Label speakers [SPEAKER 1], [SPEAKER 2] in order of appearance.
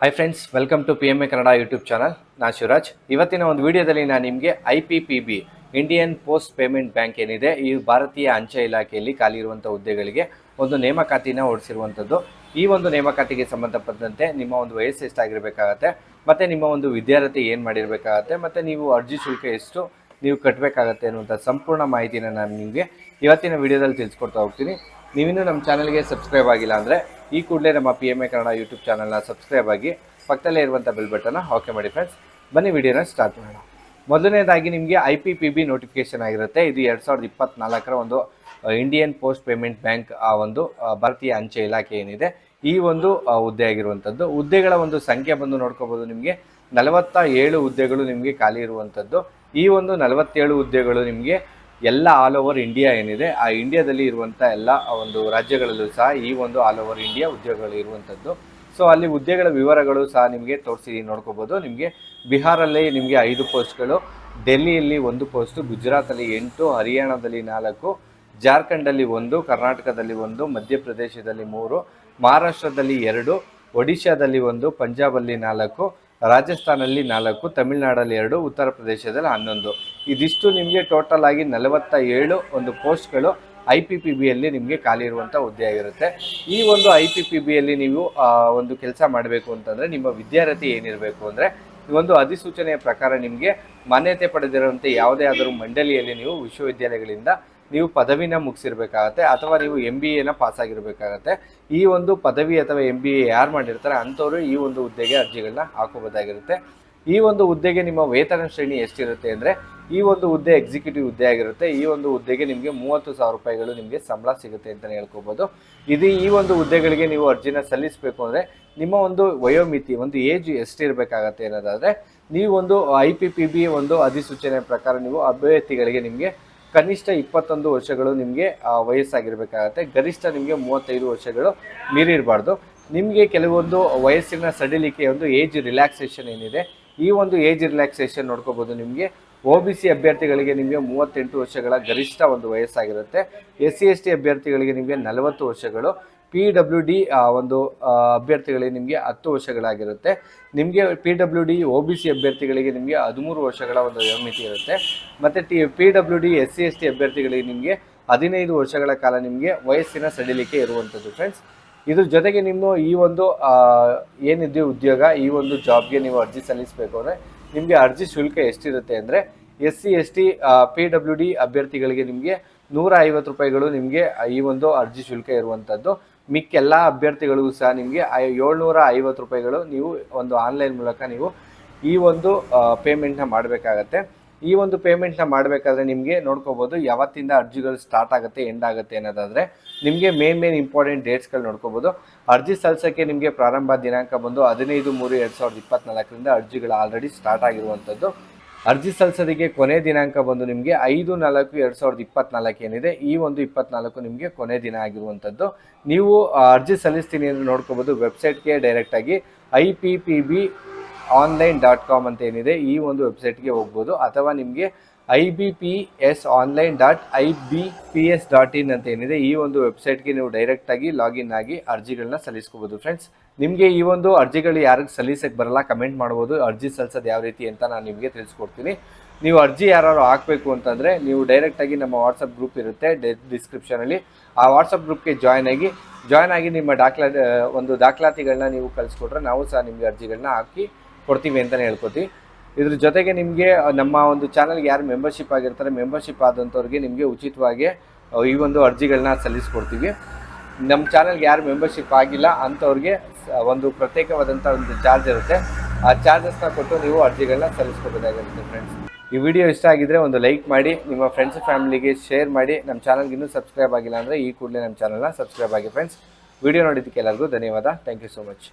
[SPEAKER 1] Hi friends welcome to P M A Kannada YouTube channel ನಾ ಶಿವರಾಜ್ ಇವತ್ತಿನ ಒಂದು ವಿಡಿಯೋದಲ್ಲಿ ನಾನು ನಿಮಗೆ I P P B Indian post payment bank ಏನಿದೆ ಈ ಭಾರತೀಯ ಅಂಚೆ ಇಲಾಖೆಯಲ್ಲಿ ಖಾಲಿ ಇರುವಂಥ ಹುದ್ದೆಗಳಿಗೆ ಒಂದು ನೇಮಕಾತಿನ ಓಡಿಸಿರುವಂಥದ್ದು ಈ ಒಂದು ನೇಮಕಾತಿಗೆ ಸಂಬಂಧಪಟ್ಟಂತೆ ನಿಮ್ಮ ಒಂದು ವಯಸ್ಸು ಎಷ್ಟಾಗಿರಬೇಕಾಗತ್ತೆ, ಮತ್ತು ನಿಮ್ಮ ಒಂದು ವಿದ್ಯಾರ್ಥಿ ಏನು ಮಾಡಿರಬೇಕಾಗತ್ತೆ, ಮತ್ತು ನೀವು ಅರ್ಜಿ ಶುಲ್ಕ ಎಷ್ಟು, ನೀವು ಕಟ್ಟಬೇಕಾಗತ್ತೆ ಅನ್ನುವಂಥ ಸಂಪೂರ್ಣ ಮಾಹಿತಿನ ನಾನು ನಿಮಗೆ ಇವತ್ತಿನ ವಿಡಿಯೋದಲ್ಲಿ ತಿಳಿಸ್ಕೊಡ್ತಾ ಹೋಗ್ತೀನಿ. ನೀವಿನ್ನೂ ನಮ್ಮ ಚಾನಲ್ಗೆ ಸಬ್ಸ್ಕ್ರೈಬ್ ಆಗಿಲ್ಲ ಅಂದರೆ ಈ ಕೂಡಲೇ ನಮ್ಮ P M A Kannada YouTube ಚಾನಲ್ನ ಸಬ್ಸ್ಕ್ರೈಬ್ ಆಗಿ ಪಕ್ಕದಲ್ಲೇ ಇರುವಂಥ ಬೆಲ್ ಬಟನ್ನ ಓಕೆ ಮಾಡಿ ಫ್ರೆಂಡ್ಸ್ ಬನ್ನಿ ವಿಡಿಯೋನ ಸ್ಟಾರ್ಟ್ ಮಾಡೋಣ. ಮೊದಲನೇದಾಗಿ ನಿಮಗೆ I P P B notification ಆಗಿರುತ್ತೆ. ಇದು ಎರಡು ಸಾವಿರದ ಇಪ್ಪತ್ನಾಲ್ಕರ ಒಂದು ಇಂಡಿಯನ್ ಪೋಸ್ಟ್ ಪೇಮೆಂಟ್ ಬ್ಯಾಂಕ್ ಆ, ಒಂದು ಭಾರತೀಯ ಅಂಚೆ ಇಲಾಖೆ ಏನಿದೆ, ಈ ಒಂದು ಹುದ್ದೆ ಆಗಿರುವಂಥದ್ದು ಹುದ್ದೆಗಳ ಒಂದು ಸಂಖ್ಯೆ ಬಂದು ನೋಡ್ಕೋಬೋದು ನಿಮಗೆ. ನಲವತ್ತ ಏಳು ಹುದ್ದೆಗಳು ನಿಮಗೆ ಖಾಲಿ ಇರುವಂಥದ್ದು ಈ ಒಂದು ನಲವತ್ತೇಳು ಹುದ್ದೆಗಳು ನಿಮಗೆ ಎಲ್ಲ ಆಲ್ ಓವರ್ ಇಂಡಿಯಾ ಏನಿದೆ, ಆ ಇಂಡಿಯಾದಲ್ಲಿ ಇರುವಂಥ ಎಲ್ಲ ಒಂದು ರಾಜ್ಯಗಳಲ್ಲೂ ಸಹ ಈ ಒಂದು ಆಲ್ ಓವರ್ ಇಂಡಿಯಾ ಉದ್ಯೋಗಗಳು ಇರುವಂಥದ್ದು ಸೊ ಅಲ್ಲಿ ಹುದ್ದೆಗಳ ವಿವರಗಳು ಸಹ ನಿಮಗೆ ತೋರಿಸಿ ನೋಡ್ಕೋಬೋದು. ನಿಮಗೆ ಬಿಹಾರಲ್ಲಿ ನಿಮಗೆ ಐದು ಪೋಸ್ಟ್ಗಳು ಡೆಲ್ಲಿಯಲ್ಲಿ ಒಂದು ಪೋಸ್ಟು ಗುಜರಾತಲ್ಲಿ ಎಂಟು, ಹರಿಯಾಣದಲ್ಲಿ ನಾಲ್ಕು, ಜಾರ್ಖಂಡಲ್ಲಿ ಒಂದು, ಕರ್ನಾಟಕದಲ್ಲಿ ಒಂದು, ಮಧ್ಯಪ್ರದೇಶದಲ್ಲಿ ಮೂರು, ಮಹಾರಾಷ್ಟ್ರದಲ್ಲಿ ಎರಡು, ಒಡಿಶಾದಲ್ಲಿ ಒಂದು, ಪಂಜಾಬಲ್ಲಿ ನಾಲ್ಕು ರಾಜಸ್ಥಾನಲ್ಲಿ ನಾಲ್ಕು, ತಮಿಳುನಾಡಲ್ಲಿ ಎರಡು, ಉತ್ತರ ಪ್ರದೇಶದಲ್ಲಿ ಹನ್ನೊಂದು. ಇದಿಷ್ಟು ನಿಮಗೆ ಟೋಟಲ್ ಆಗಿ ನಲವತ್ತ ಏಳು ಒಂದು ಪೋಸ್ಟ್ಗಳು ಐ ಪಿ ಪಿ ಬಿಯಲ್ಲಿ ನಿಮಗೆ ಖಾಲಿ ಇರುವಂಥ ಹುದ್ದೆ ಆಗಿರುತ್ತೆ. ಈ ಒಂದು ಐ ಪಿ ಪಿ ಬಿಯಲ್ಲಿ ನೀವು ಒಂದು ಕೆಲಸ ಮಾಡಬೇಕು ಅಂತಂದರೆ ನಿಮ್ಮ ವಿದ್ಯಾರ್ಥಿ ಏನಿರಬೇಕು ಅಂದರೆ ಒಂದು ಅಧಿಸೂಚನೆಯ ಪ್ರಕಾರ ನಿಮಗೆ ಮಾನ್ಯತೆ ಪಡೆದಿರುವಂಥ ಯಾವುದೇ ಆದರೂ ಮಂಡಳಿಯಲ್ಲಿ ನೀವು ವಿಶ್ವವಿದ್ಯಾಲಯಗಳಿಂದ ನೀವು ಪದವಿನ ಮುಗಿಸಿರ್ಬೇಕಾಗತ್ತೆ ಅಥವಾ ನೀವು ಎಂ ಬಿ ಎನ ಪಾಸ್ ಆಗಿರಬೇಕಾಗತ್ತೆ ಈ ಒಂದು ಪದವಿ ಅಥವಾ ಎಂ ಬಿ ಎ ಯಾರು ಮಾಡಿರ್ತಾರೆ ಅಂಥವ್ರು ಈ ಒಂದು ಹುದ್ದೆಗೆ ಅರ್ಜಿಗಳನ್ನ ಹಾಕೋಬೋದಾಗಿರುತ್ತೆ ಈ ಒಂದು ಹುದ್ದೆಗೆ ನಿಮ್ಮ ವೇತನ ಶ್ರೇಣಿ ಎಷ್ಟಿರುತ್ತೆ ಅಂದರೆ ಈ ಒಂದು ಹುದ್ದೆ ಎಕ್ಸಿಕ್ಯೂಟಿವ್ ಹುದ್ದೆ ಆಗಿರುತ್ತೆ. ಈ ಒಂದು ಹುದ್ದೆಗೆ ನಿಮಗೆ ಮೂವತ್ತು ಸಾವಿರ ರೂಪಾಯಿಗಳು ನಿಮಗೆ ಸಂಬಳ ಸಿಗುತ್ತೆ ಅಂತಲೇ ಹೇಳ್ಕೊಬೋದು. ಇದು ಈ ಒಂದು ಹುದ್ದೆಗಳಿಗೆ ನೀವು ಅರ್ಜಿನ ಸಲ್ಲಿಸಬೇಕು ಅಂದರೆ ನಿಮ್ಮ ಒಂದು ವಯೋಮಿತಿ, ಒಂದು ಏಜ್ ಎಷ್ಟಿರಬೇಕಾಗತ್ತೆ ಅನ್ನೋದಾದರೆ ನೀವು ಒಂದು ಐ ಪಿ ಪಿ ಬಿ ಒಂದು ಅಧಿಸೂಚನೆ ಪ್ರಕಾರ ನೀವು ಅಭ್ಯರ್ಥಿಗಳಿಗೆ ನಿಮಗೆ ಕನಿಷ್ಠ ಇಪ್ಪತ್ತೊಂದು ವರ್ಷಗಳು ನಿಮಗೆ ವಯಸ್ಸಾಗಿರಬೇಕಾಗತ್ತೆ. ಗರಿಷ್ಠ ನಿಮಗೆ ಮೂವತ್ತೈದು ವರ್ಷಗಳು ಮೀರಿರಬಾರ್ದು. ನಿಮಗೆ ಕೆಲವೊಂದು ವಯಸ್ಸಿನ ಸಡಿಲಿಕೆ ಒಂದು ಏಜ್ ರಿಲ್ಯಾಕ್ಸೇಷನ್ ಏನಿದೆ, ಈ ಒಂದು ಏಜ್ ರಿಲ್ಯಾಕ್ಸೇಷನ್ ನೋಡ್ಕೋಬೋದು ನಿಮಗೆ. ಒ ಬಿ ಸಿ ಅಭ್ಯರ್ಥಿಗಳಿಗೆ ನಿಮಗೆ ಮೂವತ್ತೆಂಟು ವರ್ಷಗಳ ಗರಿಷ್ಠ ಒಂದು ವಯಸ್ಸಾಗಿರುತ್ತೆ. ಎಸ್ ಸಿ ಎಸ್ ಟಿ ಅಭ್ಯರ್ಥಿಗಳಿಗೆ ನಿಮಗೆ ನಲವತ್ತು ವರ್ಷಗಳು. ಪಿ ಡಬ್ಲ್ಯೂ ಡಿ ಒಂದು ಅಭ್ಯರ್ಥಿಗಳಿಗೆ ನಿಮಗೆ ಹತ್ತು ವರ್ಷಗಳಾಗಿರುತ್ತೆ. ನಿಮಗೆ P W D O B C ಅಭ್ಯರ್ಥಿಗಳಿಗೆ ನಿಮಗೆ ಹದಿಮೂರು ವರ್ಷಗಳ ಒಂದು ವಯೋಮಿತಿ ಇರುತ್ತೆ. ಮತ್ತು T P W D S C S T ಅಭ್ಯರ್ಥಿಗಳಿಗೆ ನಿಮಗೆ ಹದಿನೈದು ವರ್ಷಗಳ ಕಾಲ ನಿಮಗೆ ವಯಸ್ಸಿನ ಸಡಿಲಿಕೆ ಇರುವಂಥದ್ದು ಫ್ರೆಂಡ್ಸ್ ಇದ್ರ ಜೊತೆಗೆ ನಿಮ್ಮ ಈ ಒಂದು ಏನಿದೆ ಉದ್ಯೋಗ, ಈ ಒಂದು ಜಾಬ್ಗೆ ನೀವು ಅರ್ಜಿ ಸಲ್ಲಿಸಬೇಕು ಅಂದರೆ ನಿಮಗೆ ಅರ್ಜಿ ಶುಲ್ಕ ಎಷ್ಟಿರುತ್ತೆ ಅಂದರೆ S C S T P W D ಅಭ್ಯರ್ಥಿಗಳಿಗೆ ನಿಮಗೆ ನೂರ ಐವತ್ತು ರೂಪಾಯಿಗಳು ನಿಮಗೆ ಈ ಒಂದು ಅರ್ಜಿ ಶುಲ್ಕ ಇರುವಂಥದ್ದು. ಮಿಕ್ಕೆಲ್ಲ ಅಭ್ಯರ್ಥಿಗಳಿಗೂ ಸಹ ನಿಮಗೆ ಏಳ್ನೂರ ಐವತ್ತು ರೂಪಾಯಿಗಳು ನೀವು ಒಂದು ಆನ್ಲೈನ್ ಮೂಲಕ ನೀವು ಈ ಒಂದು ಪೇಮೆಂಟ್ನ ಮಾಡಬೇಕಾಗತ್ತೆ. ಈ ಒಂದು ಪೇಮೆಂಟ್ನ ಮಾಡಬೇಕಾದ್ರೆ ನಿಮಗೆ ನೋಡ್ಕೋಬೋದು ಯಾವತ್ತಿಂದ ಅರ್ಜಿಗಳು ಸ್ಟಾರ್ಟ್ ಆಗುತ್ತೆ ಎಂಡ್ ಆಗುತ್ತೆ ಅನ್ನೋದಾದರೆ ನಿಮಗೆ ಮೇನ್ ಮೇನ್ ಇಂಪಾರ್ಟೆಂಟ್ ಡೇಟ್ಸ್ಗಳು ನೋಡ್ಕೋಬೋದು. ಅರ್ಜಿ ಸಲ್ಲಿಸೋಕ್ಕೆ ನಿಮಗೆ ಪ್ರಾರಂಭ ದಿನಾಂಕ ಬಂದು ಹದಿನೈದು ಮೂರು ಎರಡು ಸಾವಿರದ ಇಪ್ಪತ್ತ್ನಾಲ್ಕರಿಂದ ಅರ್ಜಿಗಳು ಆಲ್ರೆಡಿ ಸ್ಟಾರ್ಟ್ ಆಗಿರುವಂಥದ್ದು. ಅರ್ಜಿ ಸಲ್ಲಿಸೋದಕ್ಕೆ ಕೊನೆ ದಿನಾಂಕ ಬಂದು ನಿಮಗೆ ಐದು ನಾಲ್ಕು ಎರಡು ಸಾವಿರದ ಇಪ್ಪತ್ನಾಲ್ಕು ಏನಿದೆ, ಈ ಒಂದು ಇಪ್ಪತ್ನಾಲ್ಕು ನಿಮಗೆ ಕೊನೆ ದಿನ ಆಗಿರುವಂಥದ್ದು. ನೀವು ಅರ್ಜಿ ಸಲ್ಲಿಸ್ತೀನಿ ಅಂದರೆ ನೋಡ್ಕೋಬೋದು, ವೆಬ್ಸೈಟ್ಗೆ ಡೈರೆಕ್ಟಾಗಿ I P P B online dot com ಅಂತ ಏನಿದೆ, ಈ ಒಂದು ವೆಬ್ಸೈಟ್ಗೆ ಹೋಗ್ಬೋದು, ಅಥವಾ ನಿಮಗೆ I B P S online dot I B P S dot in ಅಂತ ಏನಿದೆ ಈ ಒಂದು ವೆಬ್ಸೈಟ್ಗೆ ನೀವು ಡೈರೆಕ್ಟಾಗಿ ಲಾಗಿನ್ ಆಗಿ ಅರ್ಜಿಗಳನ್ನ ಸಲ್ಲಿಸ್ಕೋಬೋದು ಫ್ರೆಂಡ್ಸ್ ನಿಮಗೆ ಈ ಒಂದು ಅರ್ಜಿಗಳು ಯಾರಿಗೆ ಸಲ್ಲಿಸಕ್ಕೆ ಬರಲ್ಲ ಕಮೆಂಟ್ ಮಾಡ್ಬೋದು, ಅರ್ಜಿ ಸಲ್ಲಿಸೋದು ಯಾವ ರೀತಿ ಅಂತ ನಾನು ನಿಮಗೆ ತಿಳಿಸ್ಕೊಡ್ತೀನಿ. ನೀವು ಅರ್ಜಿ ಯಾರು ಹಾಕಬೇಕು ಅಂತಂದರೆ, ನೀವು ಡೈರೆಕ್ಟಾಗಿ ನಮ್ಮ ವಾಟ್ಸಪ್ ಗ್ರೂಪ್ ಇರುತ್ತೆ ಡಿಸ್ಕ್ರಿಪ್ಷನಲ್ಲಿ ಆ ವಾಟ್ಸಪ್ ಗ್ರೂಪ್ಗೆ ಜಾಯ್ನ್ ಆಗಿ ಜಾಯ್ನ್ ಆಗಿ ನಿಮ್ಮ ದಾಖಲಾ, ಒಂದು ದಾಖಲಾತಿಗಳನ್ನ ನೀವು ಕಳಿಸ್ಕೊಟ್ರೆ ನಾವು ಸಹ ನಿಮಗೆ ಅರ್ಜಿಗಳನ್ನ ಹಾಕಿ ಕೊಡ್ತೀವಿ ಅಂತಲೇ ಹೇಳ್ಕೊತೀವಿ. ಇದ್ರ ಜೊತೆಗೆ ನಿಮಗೆ ನಮ್ಮ ಒಂದು ಚಾನಲ್ಗೆ ಯಾರು ಮೆಂಬರ್ಶಿಪ್ ಆಗಿರ್ತಾರೆ ಮೆಂಬರ್ಶಿಪ್ ಆದಂಥವ್ರಿಗೆ ನಿಮಗೆ ಉಚಿತವಾಗಿ ಈ ಒಂದು ಅರ್ಜಿಗಳನ್ನ ಸಲ್ಲಿಸ್ಕೊಡ್ತೀವಿ. ನಮ್ಮ ಚಾನಲ್ಗೆ ಯಾರು ಮೆಂಬರ್ಶಿಪ್ ಆಗಿಲ್ಲ ಅಂಥವ್ರಿಗೆ ಒಂದು ಪ್ರತ್ಯೇಕವಾದಂಥ ಒಂದು ಚಾರ್ಜ್ ಇರುತ್ತೆ. ಆ ಚಾರ್ಜಸ್ನ ಕೊಟ್ಟು ನೀವು ಅರ್ಜಿಗಳನ್ನ ಸಲ್ಲಿಸ್ಕೋಬೇಕಾಗಿರುತ್ತೆ ಫ್ರೆಂಡ್ಸ್ ಈ ವಿಡಿಯೋ ಇಷ್ಟ ಆಗಿದ್ರೆ ಒಂದು ಲೈಕ್ ಮಾಡಿ, ನಿಮ್ಮ ಫ್ರೆಂಡ್ಸ್ ಫ್ಯಾಮಿಲಿಗೆ ಶೇರ್ ಮಾಡಿ, ನಮ್ಮ ಚಾನಲ್ಗೆ ಇನ್ನೂ ಸಬ್ಸ್ಕ್ರೈಬ್ ಆಗಿಲ್ಲ ಅಂದರೆ ಈ ಕೂಡಲೇ ನಮ್ಮ ಚಾನಲ್ನ ಸಬ್ಸ್ಕ್ರೈಬ್ ಆಗಿ ಫ್ರೆಂಡ್ಸ್ ವಿಡಿಯೋ ನೋಡಿದ್ದಕ್ಕೆ ಎಲ್ಲರಿಗೂ ಧನ್ಯವಾದ. Thank you so much